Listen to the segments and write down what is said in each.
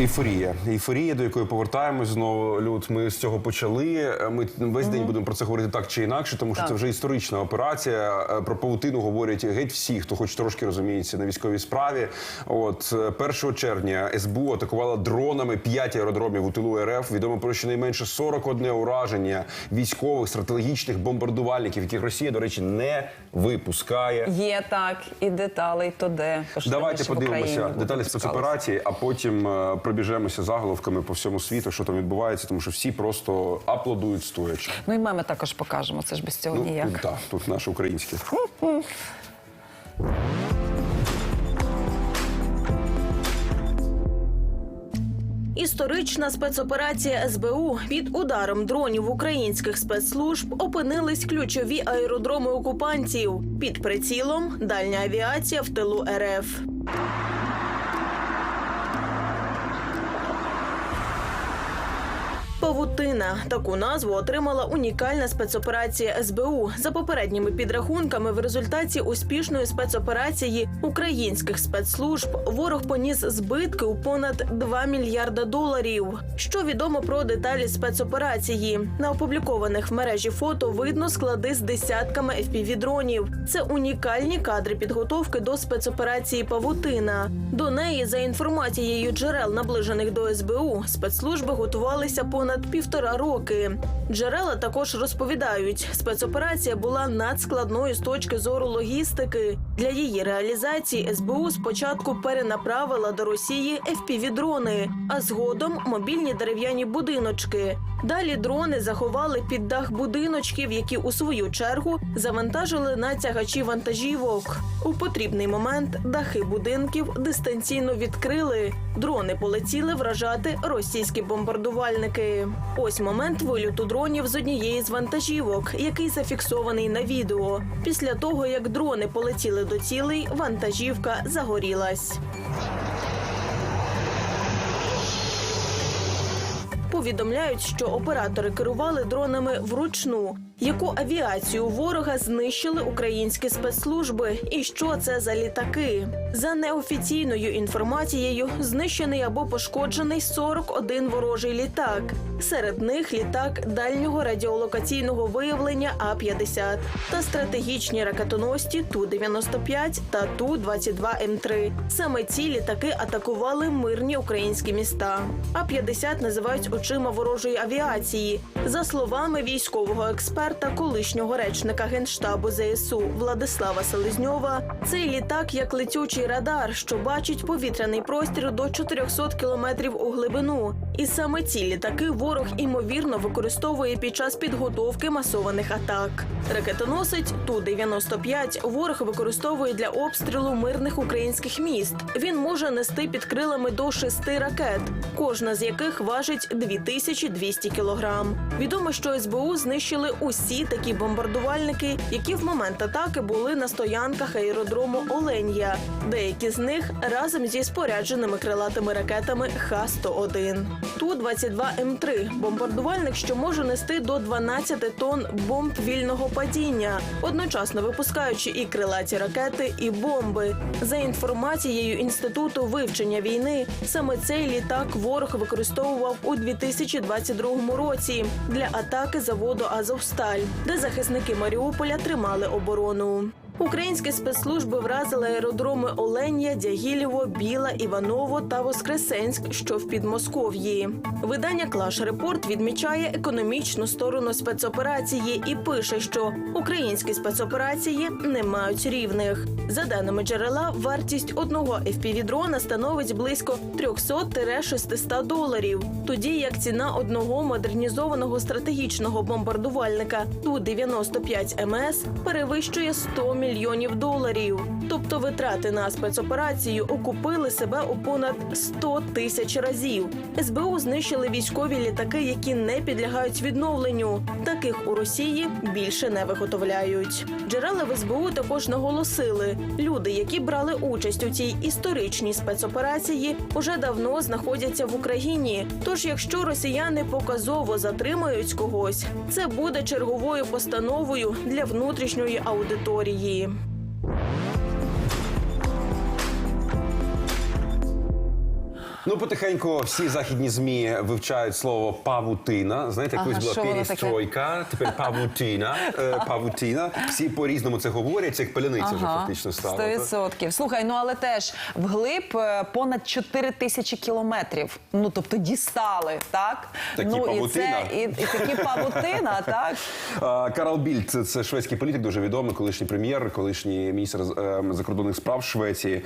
Ейфорія. Ейфорія, до якої повертаємось знову. Люд, ми з цього почали. Ми весь день будемо про це говорити так чи інакше, тому що це вже історична операція. Е, Про павутину говорять геть всі, хто хоч трошки розуміється на військовій справі. От е, 1 червня СБУ атакувала дронами 5 аеродромів у тилу РФ. Відомо про щонайменше 41 ураження військових стратегічних бомбардувальників, яких Росія, до речі, не випускає. Є так, і деталей то де. Давайте подивимося деталі спецоперації, а потім е, пробіжемося заголовками по всьому світу, що там відбувається, тому що всі просто аплодують стоячи. Ну і меми також покажемо. Це ж без цього ніяк. Ну, так, тут наше українське. Історична спецоперація СБУ під ударом дронів українських спецслужб опинились ключові аеродроми окупантів. Під прицілом дальня авіація в тилу РФ. Павутина таку назву отримала унікальна спецоперація СБУ. За попередніми підрахунками, в результаті успішної спецоперації українських спецслужб ворог поніс збитки у понад 2 мільярда доларів. Що відомо про деталі спецоперації? На опублікованих в мережі фото видно склади з десятками FPV-дронів. Це унікальні кадри підготовки до спецоперації Павутина. До неї, за інформацією джерел, наближених до СБУ, спецслужби готувалися понад півтора роки. Джерела також розповідають, спецоперація була надскладною з точки зору логістики. Для її реалізації СБУ спочатку перенаправила до Росії FPV-дрони, а згодом мобільні дерев'яні будиночки. Далі дрони заховали під дах будиночків, які у свою чергу завантажили на тягачі вантажівок. У потрібний момент дахи будинків дистанційно відкрили. Дрони полетіли вражати російські бомбардувальники. Ось момент вильоту дронів з однієї з вантажівок, який зафіксований на відео. Після того, як дрони полетіли до цілей, вантажівка загорілась. Повідомляють, що оператори керували дронами вручну. Яку авіацію ворога знищили українські спецслужби, і що це за літаки? За неофіційною інформацією, знищений або пошкоджений 41 ворожий літак. Серед них літак дальнього радіолокаційного виявлення А-50 та стратегічні ракетоносці Ту-95 та Ту-22М3. Саме ці літаки атакували мирні українські міста. А-50 називають очима ворожої авіації. За словами військового експерта, колишнього речника генштабу ЗСУ Владислава Селезньова, цей літак як летючий радар, що бачить повітряний простір до 400 кілометрів у глибину. І саме ці літаки ворог імовірно використовує під час підготовки масованих атак. Ракетоносець Ту-95 ворог використовує для обстрілу мирних українських міст. Він може нести під крилами до шести ракет, кожна з яких важить 2200 кілограм. Відомо, що СБУ знищили усі такі бомбардувальники, які в момент атаки були на стоянках аеродрому Оленя. Деякі з них разом зі спорядженими крилатими ракетами Х-101. Ту-22М3 – бомбардувальник, що може нести до 12 тонн бомб вільного падіння, одночасно випускаючи і крилаті ракети, і бомби. За інформацією інституту вивчення війни, саме цей літак ворог використовував у 2022 році для атаки заводу Азовсталь, де захисники Маріуполя тримали оборону. Українські спецслужби вразили аеродроми Оленя, Дягілєво, Біла, Іваново та Воскресенськ, що в Підмосков'ї. Видання Клаш Репорт відмічає економічну сторону спецоперації і пише, що українські спецоперації не мають рівних. За даними джерела, вартість одного FPV-дрона становить близько 300-600 доларів, тоді як ціна одного модернізованого стратегічного бомбардувальника Ту-95 МС перевищує 100 мільйонів мільйонів доларів. Тобто витрати на спецоперацію окупили себе у понад 100 тисяч разів. СБУ знищили військові літаки, які не підлягають відновленню. Таких у Росії більше не виготовляють. Джерела в СБУ також наголосили, люди, які брали участь у цій історичній спецоперації, уже давно знаходяться в Україні. Тож, якщо росіяни показово затримають когось, це буде черговою постановою для внутрішньої аудиторії. see Ну, потихеньку всі західні змі вивчають слово павутина. Знаєте, Ага, колись була воно таке? тепер павутина. е, Павутина. Всі по-різному це говорять, це як паляниця вже фактично стало. 100%. Слухай, ну але теж вглиб е, понад 4 тисячі кілометрів. Ну тобто дістали, так? Такі ну і це і, і такі павутина, так? А, Карл Більд, це, це шведський політик, дуже відомий, колишній прем'єр, колишній міністр е, закордонних справ Швеції.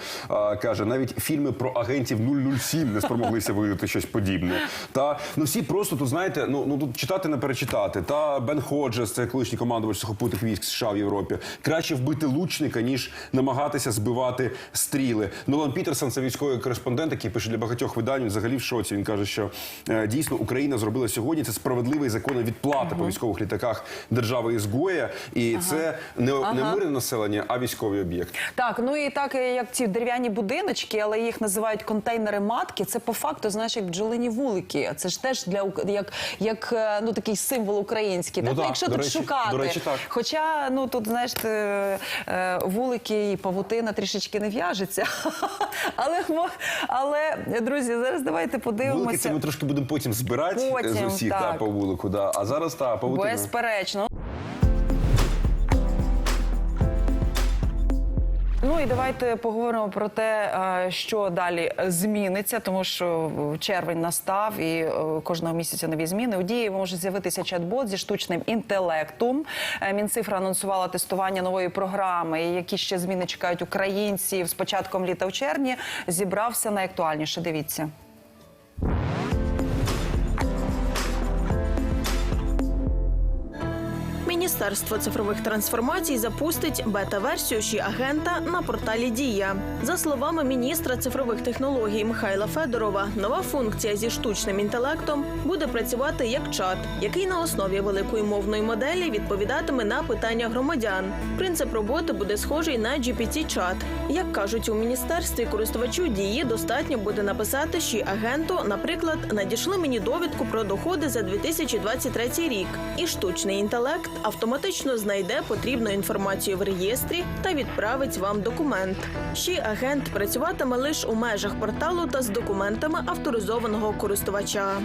каже, навіть фільми про агентів 007 не спромоглися видати щось подібне. Та ну всі просто тут знаєте, ну ну тут читати не перечитати. Та Бен Ходжес, це колишній командувач сухопутних військ США в Європі. Краще вбити лучника, ніж намагатися збивати стріли. Нолан Пітерсон, це військовий кореспондент, який пише для багатьох видань. Взагалі в шоці. Він каже, що е, дійсно Україна зробила сьогодні це справедливий закон відплата по військових літаках держави ізгоя, і це не, не мирне населення, а військовий об'єкт. Так, ну і так як ці дерев'яні будиночки, але їх називають контейнери матки. Це по факту, знаєш, як бджолині вулики. Це ж теж для як, як е, ну такий символ український. Ну так, так, якщо до тут речі- шукати, до речі, так. хоча ну тут знаєш, е, вулики і павутина трішечки не в'яжеться. але але друзі, зараз давайте Вулики це подивимося. ми трошки будемо потім збирати Потім, з усіх та, по вулику. Да. А зараз та павутина. Безперечно. І давайте поговоримо про те, е, що далі зміниться, тому що червень настав і е, кожного місяця нові зміни. У дії може з'явитися чат-бот зі штучним інтелектом. Е, Мінцифра анонсувала тестування нової програми. Які ще зміни чекають українців з початком літа в червні. Зібрався найактуальніше. Дивіться. Міністерство цифрових трансформацій запустить бета-версію «Ші агента на порталі Дія. За словами міністра цифрових технологій Михайла Федорова, нова функція зі штучним інтелектом буде працювати як чат, який на основі великої мовної моделі відповідатиме на питання громадян. Принцип роботи буде схожий на GPT-чат. Як кажуть у міністерстві, користувачу дії достатньо буде написати «Ші агенту, наприклад, надійшли мені довідку про доходи за 2023 рік, і штучний інтелект автоматично знайде потрібну інформацію в реєстрі та відправить вам документ. Ще агент працюватиме лише у межах порталу та з документами авторизованого користувача.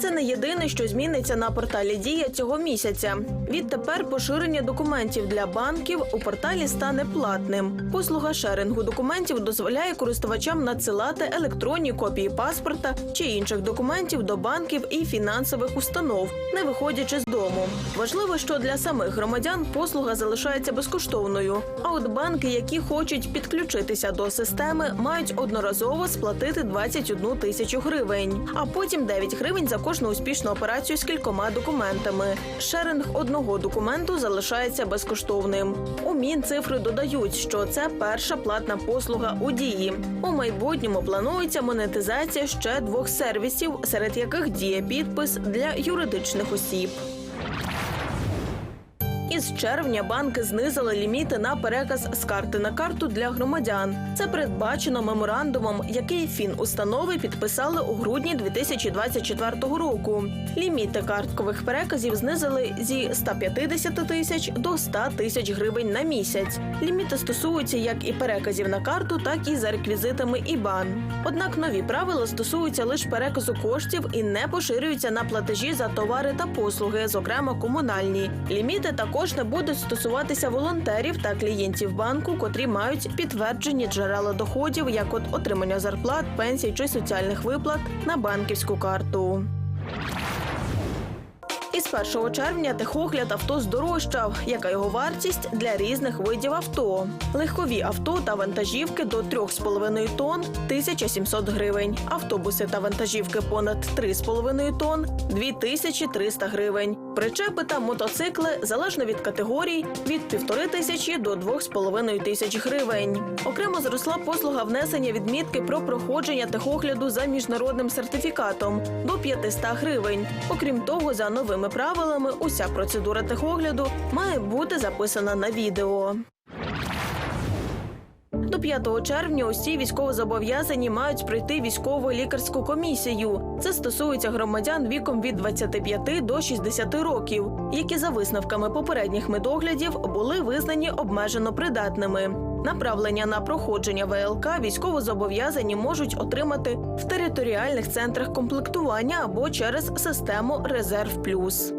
Це не єдине, що зміниться на порталі Дія цього місяця. Відтепер поширення документів для банків у порталі стане платним. Послуга шерингу документів дозволяє користувачам надсилати електронні копії паспорта чи інших документів до банків і фінансових установ, не виходячи з дому. Важливо, що для самих громадян послуга залишається безкоштовною. А от банки, які хочуть підключитися до системи, мають одноразово сплатити 21 тисячу гривень, а потім 9 гривень за кожну успішну операцію з кількома документами. Шеринг одного документу залишається безкоштовним. У Мінцифри додають, що це перша платна послуга у дії. У майбутньому планується монетизація ще двох сервісів, серед яких діє підпис для юридичних осіб. Із червня банки знизили ліміти на переказ з карти на карту для громадян. Це передбачено меморандумом, який фінустанови підписали у грудні 2024 року. Ліміти карткових переказів знизили зі 150 тисяч до 100 тисяч гривень на місяць. Ліміти стосуються як і переказів на карту, так і за реквізитами IBAN. Однак нові правила стосуються лише переказу коштів і не поширюються на платежі за товари та послуги, зокрема комунальні. Ліміти також не будуть стосуватися волонтерів та клієнтів банку, котрі мають підтверджені джерела доходів, як от отримання зарплат, пенсій чи соціальних виплат на банківську карту. Із 1 червня техогляд авто здорожчав, яка його вартість для різних видів авто. Легкові авто та вантажівки до 3,5 тонн – 1700 гривень. Автобуси та вантажівки понад 3,5 тонн – 2300 гривень. Причепи та мотоцикли залежно від категорій від півтори тисячі до 2,5 тисяч гривень. Окремо зросла послуга внесення відмітки про проходження техогляду за міжнародним сертифікатом до 500 гривень. Окрім того, за новими правилами, уся процедура техогляду має бути записана на відео. До 5 червня усі військовозобов'язані мають пройти військову лікарську комісію. Це стосується громадян віком від 25 до 60 років, які за висновками попередніх медоглядів були визнані обмежено придатними. Направлення на проходження ВЛК військовозобов'язані можуть отримати в територіальних центрах комплектування або через систему Резерв Плюс.